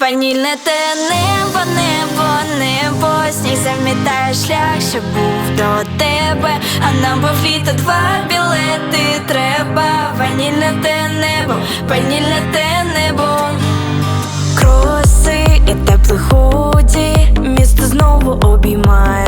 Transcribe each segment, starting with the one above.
Ванільне те небо, небо, небо, сніг замітає шлях, що був до тебе, а нам був літо два білети треба. Ванільне те небо, ванільне те небо, кроси і теплих худі, місто знову обіймає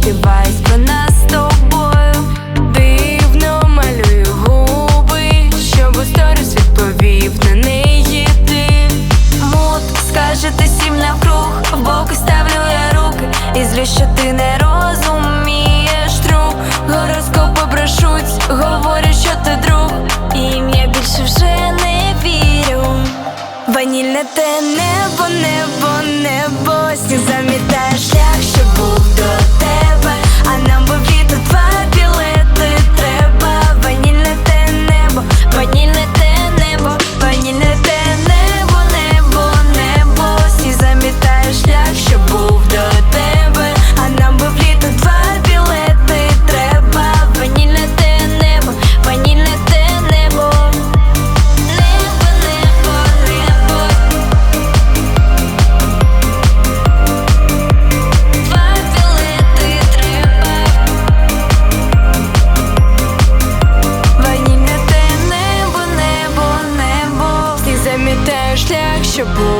те небо, небо, небо, сніг замітає шлях, що був до тебе, а нам був літо два білети треба. Ванільне те небо, ванільне те небо, ванільне те небо, небо, небо, сніг замітає шлях, що був до тебе, а нам був літо два білети треба. Ванільне те небо, ванільне те небо скину тобі послухать Пісня, що співають про нас з тобою. Дивно малюю губи, щоб у сторіс відповів на неї ти. Мут скаже ти сім навкруг, в боку ставлю я руки. І злю, що ти не розумієш друг. Гороскопи брешуть, говорять, що ти друг. І їм я більше вже не вірю. Ванільне те небо, небо, небо, сніг your boy.